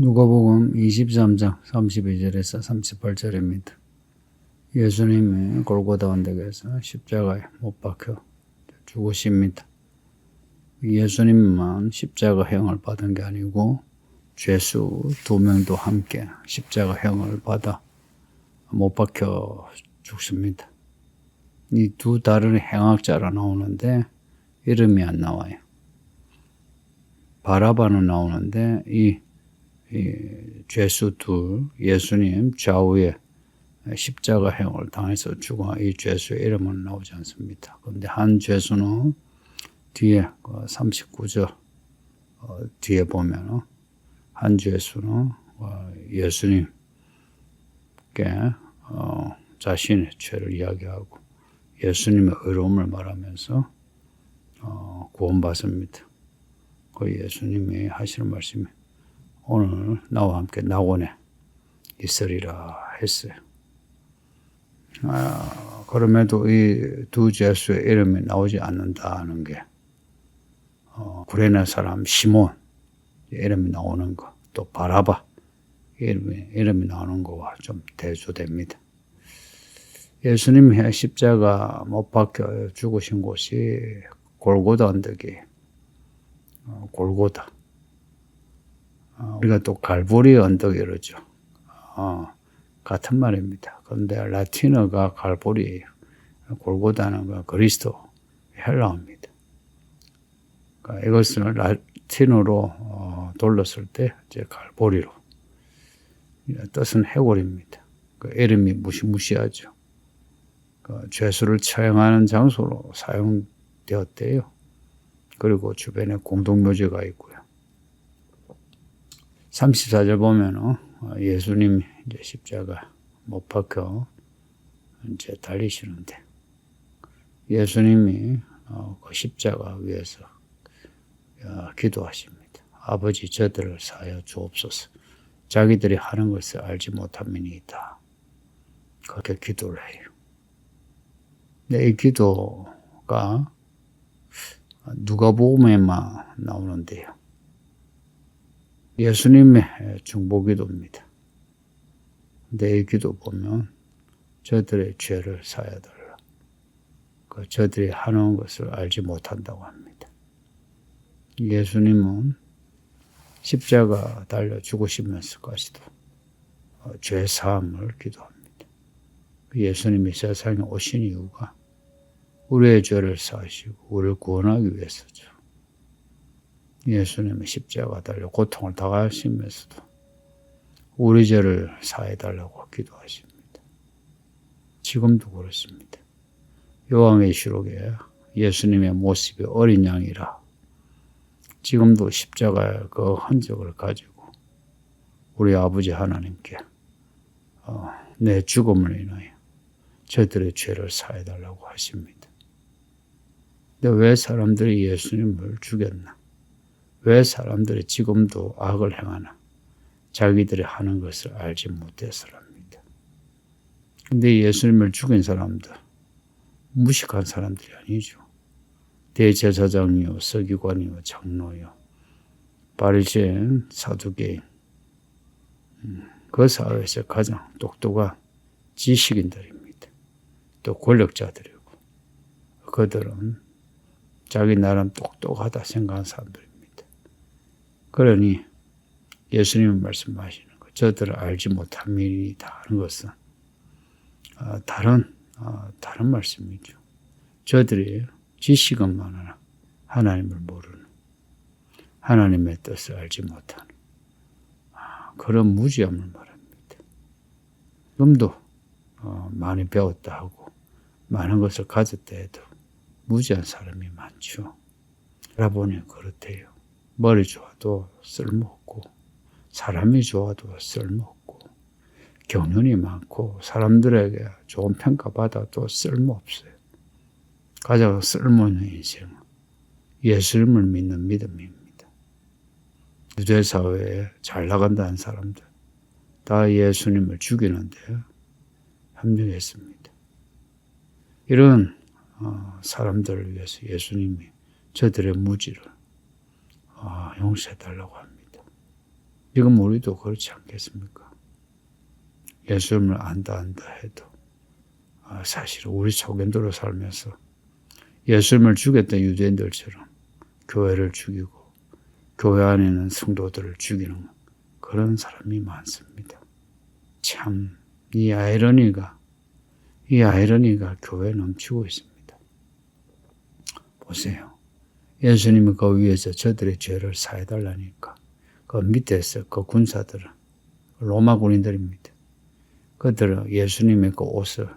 누가복음 23장 32절에서 38절입니다. 예수님이 골고다 언덕에서 십자가에 못 박혀 죽으십니다. 예수님만 십자가 형을 받은 게 아니고 죄수 두 명도 함께 십자가 형을 받아 못 박혀 죽습니다. 이 두 다른 행악자로 나오는데 이름이 안 나와요. 바라바는 나오는데 이, 이 죄수 둘 예수님 좌우에 십자가형을 당해서 죽어 이 죄수의 이름은 나오지 않습니다. 그런데 한 죄수는 뒤에 39절 어, 뒤에 보면 한 죄수는 어, 예수님께 어, 자신의 죄를 이야기하고 예수님의 의로움을 말하면서 어, 구원받습니다. 그 예수님이 하시는 말씀이 오늘 나와 함께 낙원에 있으리라 했어요. 아, 그럼에도 이두 죄수의 이름이 나오지 않는다는 게 어, 구레네 사람 시몬 이름이 나오는 거, 또 바라바 이름이, 이름이 나오는 거와 좀 대조됩니다. 예수님이 십자가 못 박혀 죽으신 곳이 골고다 언덕이 어, 골고다. 어, 우리가 또 갈보리 언덕 이러죠. 어, 같은 말입니다. 그런데 라틴어가 갈보리예요. 골고다는 거 그리스도 헬라어입니다. 그러니까 이것을 라틴어로 어, 돌렸을 때 이제 갈보리로 뜻은 해골입니다. 그 이름이 무시무시하죠. 그 죄수를 처형하는 장소로 사용되었대요. 그리고 주변에 공동묘지가 있고요. 34절 보면은 예수님 이제 십자가 못 박혀 이제 달리시는데 예수님이 어, 그 십자가 위에서 어, 기도하십니다. 아버지 저들을 사여 주옵소서. 자기들이 하는 것을 알지 못함이니이다. 그렇게 기도를 해요. 근데 이 기도가 누가복음에만 나오는데요. 예수님의 중보기도입니다. 내 기도 보면 저들의 죄를 사야달라. 그 저들이 하는 것을 알지 못한다고 합니다. 예수님은 십자가 달려 죽으시면서까지도 어, 죄 사함을 기도합니다. 예수님이 세상에 오신 이유가 우리의 죄를 사시고 우리를 구원하기 위해서죠. 예수님의 십자가 달려 고통을 당하시면서도 우리 죄를 사해달라고 기도하십니다. 지금도 그렇습니다. 요한의 시록에 예수님의 모습이 어린 양이라 지금도 십자가의 그 흔적을 가지고 우리 아버지 하나님께 어, 내 죽음을 인하여 저들의 죄를 사해달라고 하십니다. 근데 왜 사람들이 예수님을 죽였나? 왜 사람들이 지금도 악을 행하나? 자기들이 하는 것을 알지 못해서랍니다. 근데 예수님을 죽인 사람들, 무식한 사람들이 아니죠. 대제사장이요, 서기관이요, 장로요, 바리새인, 사두개인, 음, 그 사회에서 가장 똑똑한 지식인들입니다. 또 권력자들이고 그들은 자기 나름 똑똑하다 생각하는 사람들입니다. 그러니 예수님은 말씀하시는 것, 저들을 알지 못함이다 하는 것은 어, 다른 어, 다른 말씀이죠. 저들이 지식은 많으나 하나님을 모르는 하나님의 뜻을 알지 못하는 아, 그런 무지함을 말합니다. 지금도 어, 많이 배웠다 하고 많은 것을 가졌다 해도 무지한 사람이 많죠. 알아보니 그렇대요. 머리 좋아도 쓸모없고 사람이 좋아도 쓸모없고 경륜이 많고 사람들에게 좋은 평가받아도 쓸모없어요. 가장 쓸모있는 인생은 예수님을 믿는 믿음입니다. 유대사회에 잘 나간다는 사람들 다 예수님을 죽이는데 합류했습니다. 이런 어, 사람들을 위해서 예수님이 저들의 무지를 어, 용서해달라고 합니다. 지금 우리도 그렇지 않겠습니까? 예수님을 안다 안다 해도 아, 사실 우리 속인도로 살면서 예수님을 죽였던 유대인들처럼 교회를 죽이고 교회 안에 있는 성도들을 죽이는 그런 사람이 많습니다. 참 이 아이러니가 이 아이러니가 교회에 넘치고 있습니다. 보세요. 예수님이 그 위에서 저들의 죄를 사해달라니까 그 밑에서 그 군사들은 로마 군인들입니다. 그들은 예수님의 그 옷을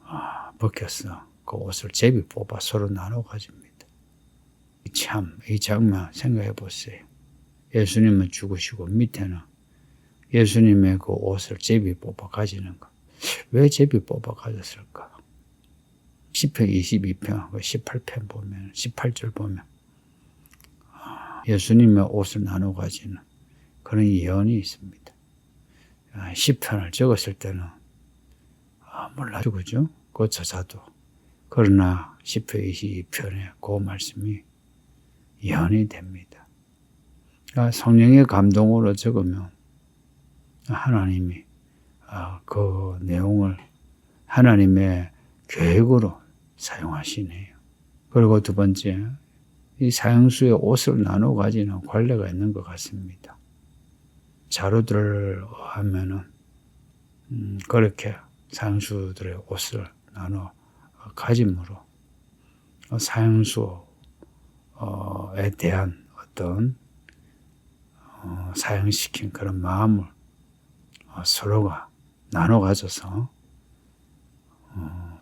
아, 벗겼어. 그 옷을 제비 뽑아 서로 나눠 가집니다. 참, 이 장면 생각해 보세요. 예수님은 죽으시고 밑에는 예수님의 그 옷을 제비 뽑아 가지는 거. 왜 제비 뽑아 가졌을까? 10편, 22편, 18편 보면, 18절 보면, 아, 예수님의 옷을 나눠 가지는 그런 예언이 있습니다. 10편을 아, 적었을 때는, 아, 몰라, 그죠? 그 저자도. 그러나 10편, 22편에 그 말씀이 예언이 됩니다. 그러니까 성령의 감동으로 적으면 하나님이 아, 그 내용을 하나님의 계획으로 사용하시네요. 그리고 두 번째, 이 사형수의 옷을 나눠 가지는 관례가 있는 것 같습니다. 자루들을 하면은, 음, 그렇게 사형수들의 옷을 나눠 가짐으로 사형수에 대한 어떤 어, 사형시킨 그런 마음을 어, 서로가 나눠 가져서 어,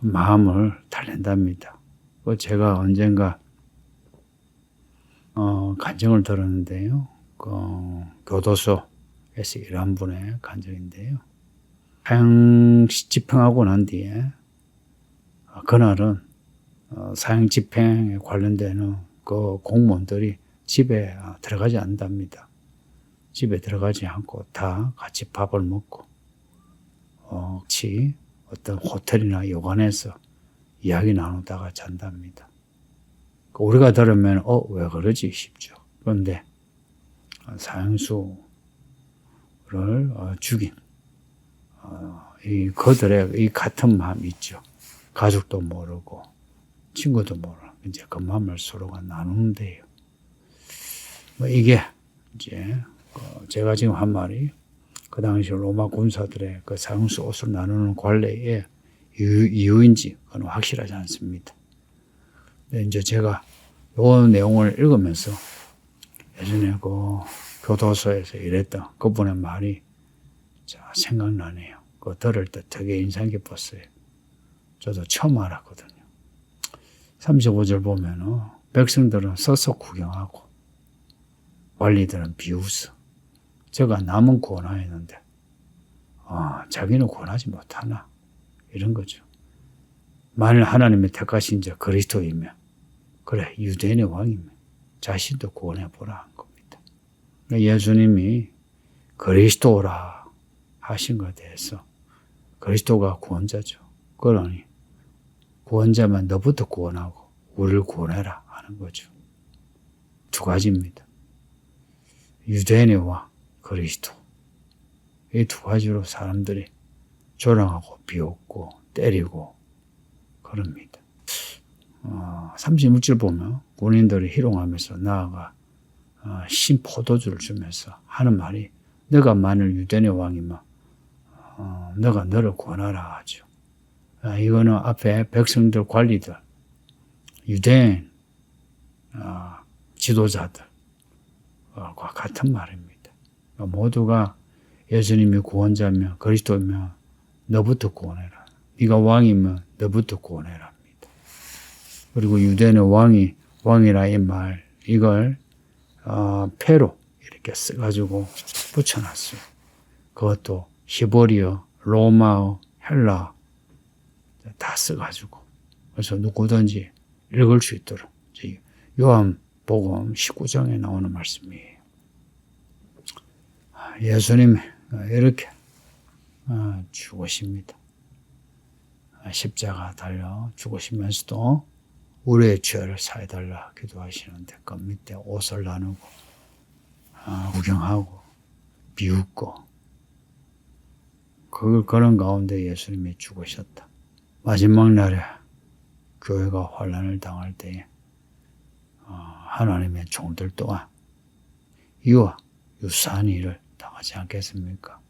마음을 달랜답니다. 그 제가 언젠가 어, 간증을 들었는데요. 그 교도소에서 일한 분의 간증인데요. 사형 집행하고 난 뒤에 어, 그날은 어, 사형 집행에 관련되는 그 공무원들이 집에 어, 들어가지 않답니다. 집에 들어가지 않고 다 같이 밥을 먹고 어, 같이 어떤 호텔이나 요관에서 이야기 나누다가 잔답니다. 그 우리가 들으면 어 왜 그러지 싶죠. 그런데 사형수를 어, 죽인 어, 이 그들의 이 같은 마음이 있죠. 가족도 모르고 친구도 모르고 이제 그 마음을 서로가 나누는데요. 뭐 이게 이제 어, 제가 지금 한 말이 그 당시 로마 군사들의 그 사형수 옷을 나누는 관례의 이유, 인지 그건 확실하지 않습니다. 이제 제가 요 내용을 읽으면서 예전에 그 교도소에서 일했던 그분의 말이 자, 생각나네요. 그 들을 때 되게 인상 깊었어요. 저도 처음 알았거든요. 35절 보면은 백성들은 서서 구경하고 관리들은 비웃어. 제가 남은 구원하였는데 아, 자기는 구원하지 못하나 이런 거죠. 만일 하나님의 택하신 자 그리스도이면 그래 유대인의 왕이면 자신도 구원해 보라 한 겁니다. 그러니까 예수님이 그리스도라 하신 것에 대해서 그리스도가 구원자죠. 그러니 구원자만 너부터 구원하고 우리를 구원해라 하는 거죠. 두 가지입니다. 유대인의 왕, 그리스도. 이 두 가지로 사람들이 조롱하고 비웃고 때리고 그럽니다. 어, 36절 보면 군인들이 희롱하면서 나아가 어, 신 포도주를 주면서 하는 말이 너가 만일 유대인의 왕이면 어, 너가 너를 구원하라 하죠. 아, 이거는 앞에 백성들 관리들 유대인 어, 지도자들과 같은 말입니다. 모두가 예수님이 구원자며 그리스도며 너부터 구원해라. 네가 왕이면 너부터 구원해라. 그리고 유대는 왕이 왕이라 이 말 이걸 어, 패로 이렇게 써가지고 붙여놨어요. 그것도 히브리어, 로마어, 헬라 다 써가지고 그래서 누구든지 읽을 수 있도록 요한복음 19장에 나오는 말씀이에요. 예수님 이렇게 어, 죽으십니다. 십자가 달려 죽으시면서도 우리의 죄를 사해달라 기도하시는데 그 밑에 옷을 나누고 어, 구경하고 비웃고 그 그런 가운데 예수님이 죽으셨다. 마지막 날에 교회가 환란을 당할 때에 어, 하나님의 종들 또한 이와 유사한 일을 당하지 않겠습니까?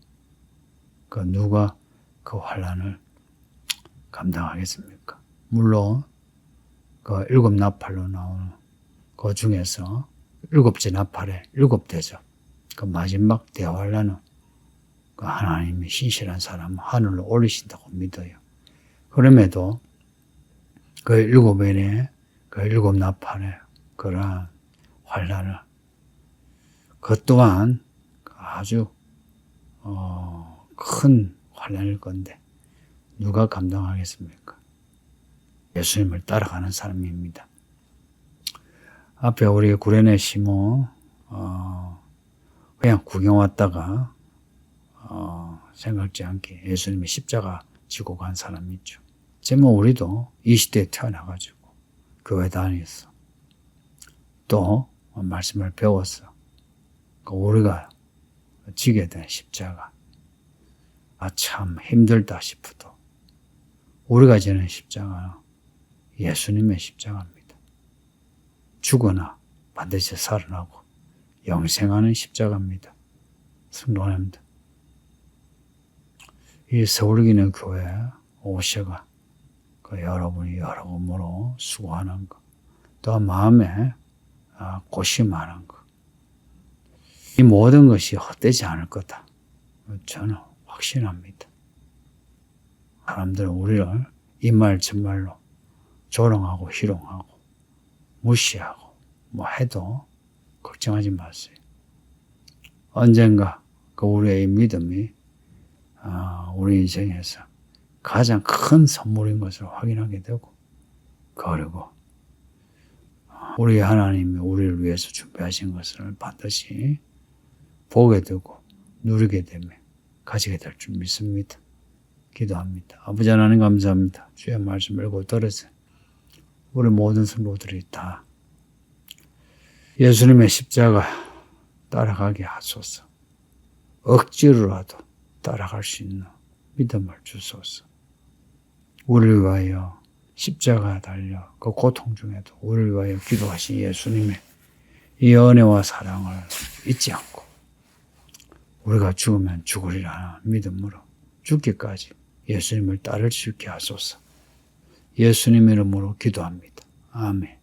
그 누가 그 환란을 감당하겠습니까? 물론 그 일곱 나팔로 나오는 그 중에서 일곱째 나팔에 일곱 대죠. 그 마지막 대환란은 그 하나님이 신실한 사람 하늘로 올리신다고 믿어요. 그럼에도 그 일곱 엔의 그 일곱 나팔의 그러한 환란을 그 또한 아주 어, 큰 환란일 건데 누가 감당하겠습니까? 예수님을 따라가는 사람입니다. 앞에 우리 구련의 시모 어, 그냥 구경 왔다가 어, 생각지 않게 예수님의 십자가 지고 간 사람이 있죠. 제뭐 우리도 이 시대에 태어나가지고 교회 다녔어. 또 말씀을 배웠어. 그 우리가 지게 된 십자가. 아, 참 힘들다 싶어도 우리가 지는 십자가는 예수님의 십자가입니다. 죽거나 반드시 살아나고 영생하는 십자가입니다. 성도님들. 이 서울기는 교회 오셔가 그 여러분이 여러분으로 수고하는 것, 또 마음에 아, 고심하는 것, 이 모든 것이 헛되지 않을 거다. 저는 확신합니다. 사람들은 우리를 이말 저말로 조롱하고 희롱하고 무시하고 뭐 해도 걱정하지 마세요. 언젠가 그 우리의 믿음이 아, 우리 인생에서 가장 큰 선물인 것을 확인하게 되고 그리고 우리 하나님이 우리를 위해서 준비하신 것을 반드시 보게 되고 누리게 되며 가지게 될 줄 믿습니다. 기도합니다. 아버지 하나님 감사합니다. 주의 말씀 읽고 들으세요. 우리 모든 성도들이 다 예수님의 십자가 따라가게 하소서. 억지로라도 따라갈 수 있는 믿음을 주소서. 우리를 위하여 십자가 달려 그 고통 중에도 우리를 위하여 기도하신 예수님의 이 은혜와 사랑을 잊지 않고 우리가 죽으면 죽으리라 믿음으로 죽기까지 예수님을 따를 수 있게 하소서. 예수님 이름으로 기도합니다. 아멘.